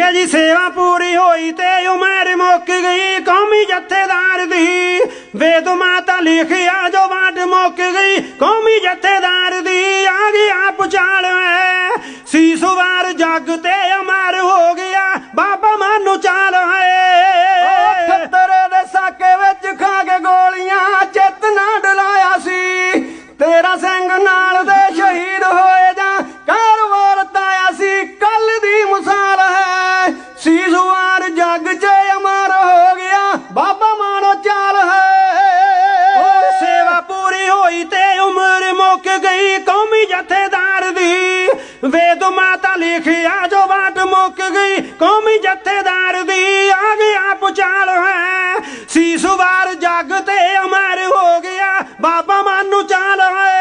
ਇਹ ਜੀ ਸੇਵਾ ਪੂਰੀ ਹੋਈ ਤੇ ਉਮਰ ਮੁੱਕ ਗਈ, ਕੌਮੀ ਜਥੇਦਾਰ ਦੀ। ਵੇਦ ਮਾਤਾ ਲਿਖਿਆ ਜੋ ਵਾਟ ਮੁੱਕ ਗਈ, ਕੌਮੀ ਜਥੇਦਾਰ ਦੀ। ਆ ਗਈ ਆਪ ਚਾਲ ਸੀਸ ਵਾਰ ਜੱਗ ਤੇ ਅਮਰ ਹੋ ਗਿਆ, ਬਾਬਾ ਮਾਨੂ ਚਾਲ ਵੀ ਜਥੇਦਾਰ ਦੀ। ਵੇਦ ਮਾਤਾ ਲਿਖਿਆ ਜੋ ਬਾਟ ਮੁੱਕ ਗਈ, ਕੌਮੀ ਜਥੇਦਾਰ ਦੀ। ਆ ਗਿਆ ਪੁਚਾਲ ਹੈ। ਸੀਸ ਵਾਰ ਜੱਗ ਤੇ ਅਮਰ ਹੋ ਗਿਆ। ਬਾਬਾ ਮਨ ਨੂੰ ਚਾਲ ਹੈ।